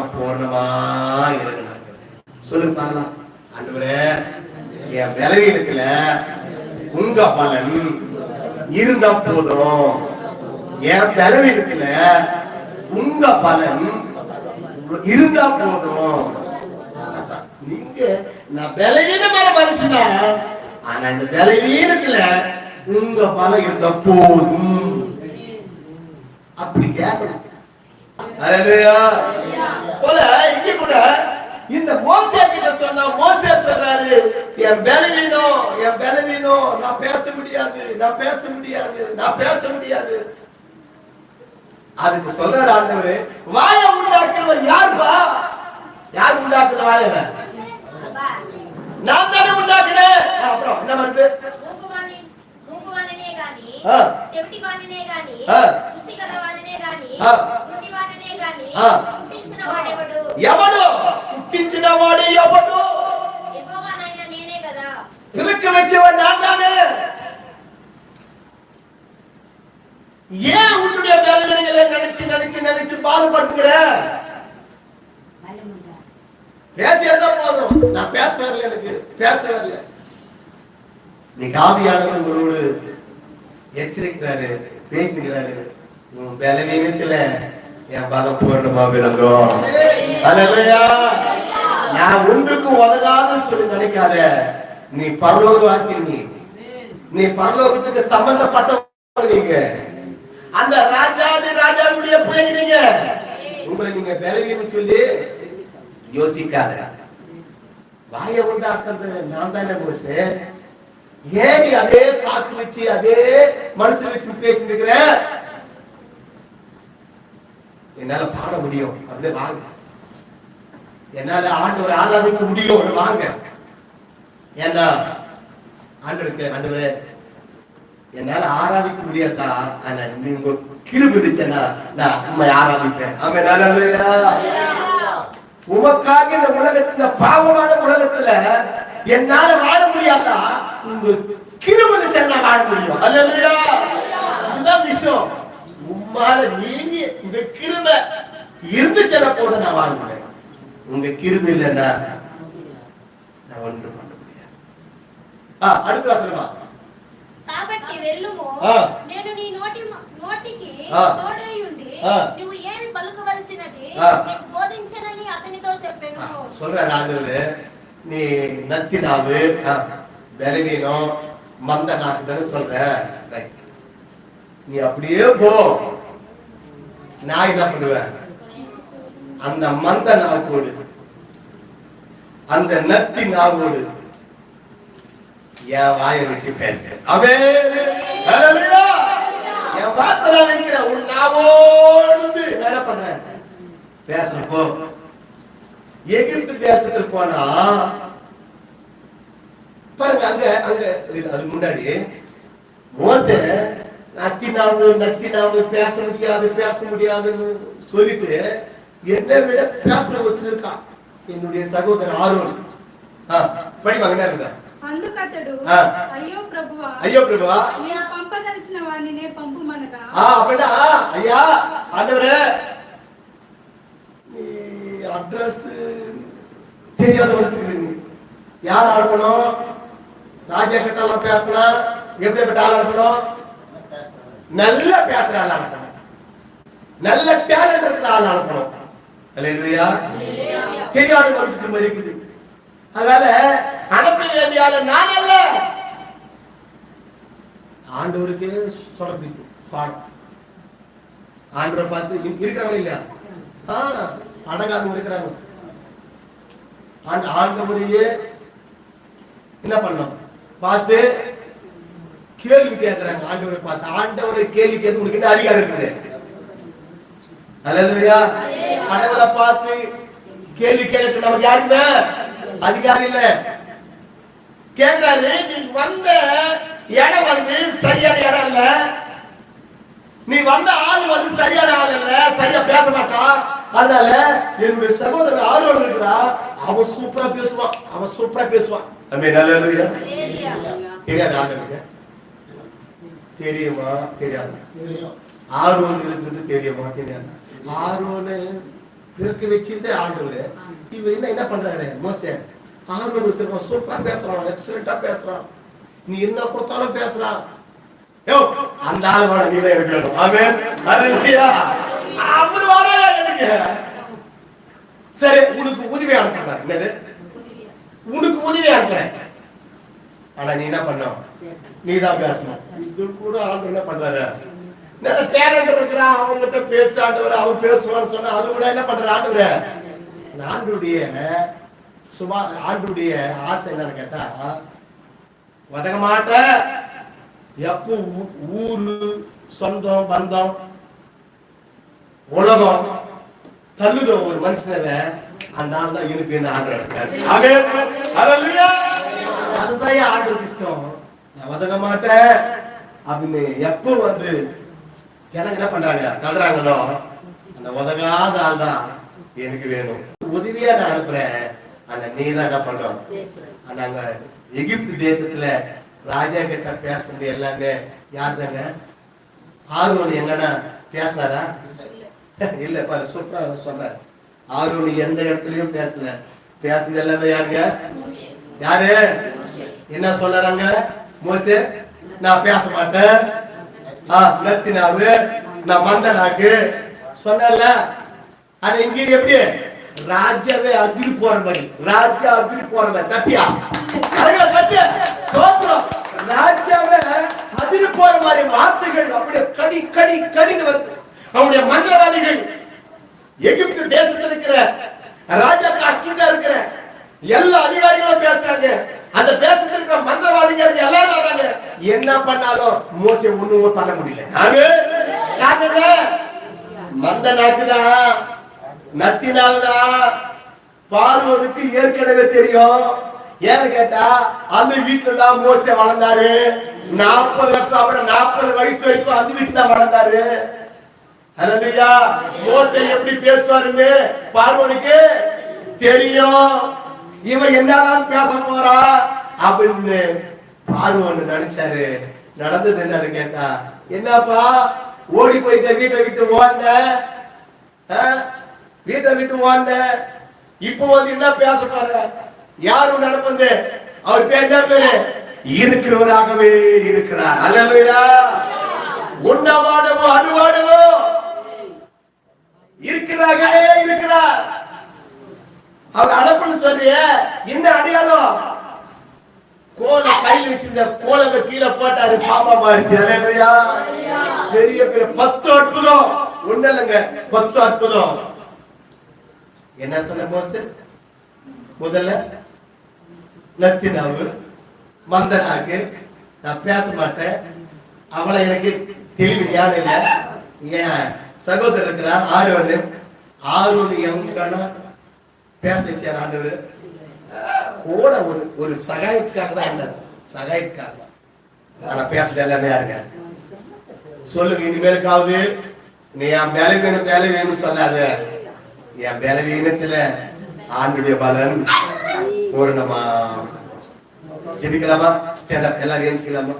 பலவீனங்கள்ல உன் பலம் பூர்ணமா இருக்கணும் சொல்லுங்க பார்க்கலாம். ஆண்டவரே என் பலவீனத்துல உங்க பலன் இருந்த போதும். என் பலவீனத்துல உங்க பலன் இருந்தா போதும். நீங்க நான் பலவீனமான மனுஷனா? ஆனா இந்த பலவீனத்துல உங்க பலம் இருந்த போதும். அப்படி கேட்கணும். போல இங்க கூட இந்த மோசே கிட்ட சொன்னா மோசே சொல்றாரு என் பலவீனம் என் பலவீனம் நான் பேச முடியாது நான் பேச முடியாது நான் பேச முடியாது. அதுக்கு சொல்றாரு ஆண்டவரு வாயை உண்டாக்குறவர் யாருப்பா? யார் உண்டாக்குற வாயவ நான் தானே உண்டாக்குனேன். நினைச்சு நினைச்சு பாடுபட்டுக்கிற பேச்சு எதா போதும்? நான் பேச வரல எனக்கு பேச வரல நீ காவியானவர் உங்களோடு எச்சரிக்கிறாரு பேசிக்கிறாரு உன் பலவீனத்துல என் பலம் பூர்ணமா விளங்கும் அல்லேலூயா. நான் ஒன்றுக்கு உதகாதுன்னு சொல்லி நினைக்காத. நீ பரலோகவாசி நீ. நீ பரலோகத்துக்கு சம்பந்தப்பட்ட நீங்க. அந்த ராஜா ராஜாவுடைய பிள்ளைங்க உங்களை நீங்க பலவீனம் சொல்லி யோசிக்காத. வாய உண்டாக்குறது நான் தானே மோசே. ஏன் நீ அதே சாக்கு வச்சு அதே மனசு வச்சு பேசிட்டு இருக்கிற? என்னால பாட முடியும். அப்படியே வாங்க. என்னால ஆண்டவர் ஆராதிக்க முடியும். அப்படி வாங்க. ஏன்னா ஆண்டவருக்கு ஆண்டவரே என்னால ஆராதிக்க முடியாதா? ஆனா நீங்க கிருபி நான் உண்மை ஆராதிப்பேன் ஆமே நல்ல உமக்காக இந்த உலகத்துல பாவமான உலகத்துல என்னால வாழ முடியாதா உங்க கிருபதி சென்னா வாழ முடியும் அல்லேலூயா இதுதான் விஷயம் உம்மால நீங்க உங்க கிருப இருந்துச்சுன்னா போது நான் வாழ்வேன் உங்க கிருப இல்லைன்னா நான் ஒன்று பண்ண முடியாது அடுத்த வசனமா కాబట్టి వెళ్ళుము ఆ. నేను నీ నోటి నోటికి ఆ. తోడై ఉండి ఆ. నువ్వు ఏమి పలుకవలసినది ఆ. నీకు బోధించనని అతనితో చెప్పాను சொல்றாரு ஆண்டவரு நீ நத்தி நாவு ஆ, பலவீனம் மந்த நாக்கு தானே சொல்ற Right. நீ அப்படியே போ நான் என்ன பண்ணுவேன் அந்த மந்த நாவோடு அந்த நத்தி நாவோடு என் வாயை வச்சு பேச அவே என் வார்த்தை நான் வைக்கிறேன் உன் நாவோடு என்ன பண்றேன் பேசுறப்போ எகிப்து தேசத்துக்கு போனா பாருங்க அங்க அங்க அதுக்கு முன்னாடி மோசே நத்தினாவு நத்தினாவு பேச முடியாது பேச முடியாதுன்னு சொல்லிட்டு என்னை விட பேசுற ஒருத்தர் இருக்கான். என்னுடைய சகோதரன் ஆரோன். ஆ, படிப்பாங்க என்ன இருக்குதா? అందుకతడు ఆ. అయ్యో ప్రభువా ஐயோ பிரபா నేను పంపదలిచిన వాడినే పంపుమనగా ஆ அப்படின்னா ஐயா ஆண்டவரே நீ அட்ரஸ் தெரியாத வச்சுக்கிறீங்க யார் அனுப்பணும் ராஜா கிட்ட எல்லாம் பேசினா எப்படிப்பட்ட ஆள் அனுப்பணும் நல்ல பேசுற ஆள் அனுப்பணும் நல்ல டேலண்ட் இருக்கிற ஆள் அனுப்பணும் இல்லையா தெரியாத வச்சுட்டு இருக்குது அதனால அனுப்ப வேண்டிய ஆளு நான் அல்ல. ஆண்டவருக்கு சொல்றது பாடம் ஆண்டவரை பார்த்து இ- இருக்கிறாங்களா இல்லையா? அடங்காதவங்க இருக்கிறாங்க. ஆண்ட ஆண்டவரையே என்ன பண்ணோம் பார்த்து கேள்வி கேட்கிறாங்க ஆண்டவரை பார்த்து. ஆண்டவரை கேள்வி கேட்க உங்களுக்கு என்ன அதிகாரம் இருக்குது? அல்லேலூயா. கடவுளை பார்த்து கேள்வி கேட்க நமக்கு யாருக்குமே அதிகாரம் இல்ல. கேக்குறாரு நீ வந்த இடம் வந்து சரியான இடம் இல்ல. நீ வந்த ஆள் வந்து சரியான ஆள் இல்ல சரியா பேச மாட்டான் அதனால என்னுடைய சகோதரர் ஆர்வம் இருக்கிறா அவன் சூப்பரா பேசுவான் அவன் சூப்பரா பேசுவான். அமே நல்ல தெரியாது ஆண்டவருக்கு? தெரியுமா? தெரியாது. ஆர்வம் இருக்குது தெரியுமா? தெரியாது. ஆரோனு பிறக்க வச்சிருந்தே ஆண்டவர் இவர் என்ன என்ன பண்றாரு? மோசே ஆர்வம் இருக்கிறவன் சூப்பரா பேசுறான் எக்ஸலண்டா பேசுறான். நீ என்ன கொடுத்தாலும் பேசுறான் அந்த ஆள் வேணா நீ தான் எனக்கு எனக்கு. சரி உனக்கு உதவி அனுப்புறேன் என்னது? உனக்கு உதவி அனுப்புறேன். ஆனா நீ என்ன பண்ண நீ தான் பேசணும். இது கூட ஆண்டு என்ன பண்றாரு? நல்ல டேலண்ட் இருக்கிறான் அவங்ககிட்ட பேச ஆண்டவர் அவன் பேசுவான்னு சொன்னா அது கூட என்ன பண்ற ஆண்டவர்? ஆண்டுடைய சுபா ஆண்டுடைய ஆசை என்னன்னு கேட்டா உதக மாட்ட எப்போ ஊ- ஊரு சொந்தம் பந்தம் உலகம் தள்ளுத ஒரு மனுஷனவ அந்த ஆள் தான் எனக்கு என்ன ஆண்டு அதுதான் என் இஷ்டம். நான் உதக மாட்டேன் அப்படின்னு எப்போ வந்து ஜனங்க என்ன பண்றாங்க? தள்ளுறாங்களோ அந்த உதகாத ஆள் தான் எனக்கு வேணும். உதவியா நான் அனுப்புறேன். ஆனா நீ தான் என்ன பண்றோம் அங்க எகிப்து தேசத்துல ராஜா கிட்ட பேசுறது எல்லாமே யார் தாங்க ஆர்வன் எங்கன்னா பேசினாரா? இல்ல. பாரு சூப்பரா சொல்றாரு ஆர்வன் எந்த இடத்துலயும் பேசல. பேசுனது எல்லாமே யாருங்க? யாரு? என்ன சொல்றாங்க மோசே. நான் பேச மாட்டேன். ஆ நத்தினாவு நான் மந்தனாக்கு. சொன்னல அது இங்க எப்படி? ராஜாவே அதிரி போற மாதிரி. ராஜா அதிரி போற மாதிரி. அழகா தப்பியா சோத்திரம் ராஜாவே அதிரி போற மாதிரி வார்த்தைகள் அப்படியே கடி கடி கடின்னு வருது. அவனுடைய மந்திரவாதிகள் எகிப்து தேசத்துல இருக்கிற ராஜா காஷ்டா இருக்கிற எல்லா அதிகாரிகளும் பேசுறாங்க. அந்த தேசத்துல இருக்கிற மந்திரவாதிகள் எல்லாரும் வர்றாங்க. என்ன பண்ணாலும் மோசே ஒண்ணும் பண்ண முடியல. மந்த நாக்குதான் நத்தினாவுதா பார்வனுக்கு ஏற்கனவே தெரியும். ஏன்னு கேட்டா அந்த வீட்டுல தான் மோச வளர்ந்தாரு. நாற்பது லட்சம் அப்புறம் நாற்பது வயசு வரைக்கும் அந்த வீட்டுல தான் வளர்ந்தாரு. ஹalleluya மோசே எப்படி பேசுவாருன்னு பார்வனுக்கு தெரியும். இவன் என்னதான் பேச போறா அப்படின்னு பார்வன் நினைச்சாரு. நடந்தது என்னன்னு கேட்டா என்னப்பா ஓடி போயிட்ட வீட்டை விட்டு ஓந்த வீட்டை விட்டு ஓந்த இப்போ வந்து என்ன பேச போற? யாரும் நடப்பது அவர் பேர் என்ன பேரு? இருக்கிறவராகவே இருக்கிறார். அல்லவையா உண்ணவாடவோ அணுவாடவோ இருக்கிறார்களே இருக்கிறார். அவர் அடப்புன்னு சொல்லிய என்ன அடையாளம்? கோல கையில் வச்சிருந்த கோலங்க கீழே போட்டாரு பாப்பா மாறிச்சு. அல்லேலூயா. பெரிய பெரிய பத்து அற்புதம். ஒண்ணு இல்லைங்க பத்து அற்புதம். என்ன சொன்ன மோசே? முதல்ல நத்தினாவு மந்தனாக்கு நான் பேச மாட்டேன். அவளை எனக்கு தெளிவு ஞானம் இல்லை. ஏன்? சகோதரர் இருக்கிறார் ஆரோனு. ஆரோனு எங்கன்னா பேச வச்சார் ஆண்டவர். கூட ஒரு ஒரு சகாயத்துக்காக தான் இருந்தார். சகாயத்துக்காக தான். ஆனா பேசுறது எல்லாமே யாருங்க? சொல்லுங்க இனிமேலுக்காவது. நீ என் வேலை வேணும் வேலை வேணும்னு சொல்லாத. என் பலவீனத்துல ஆண்டுடைய பலன் பூரணமா. ஜெபிக்கலாமா? ஸ்டாண்ட் அப் எல்லாரும் ஏஞ்சிக்கலாமா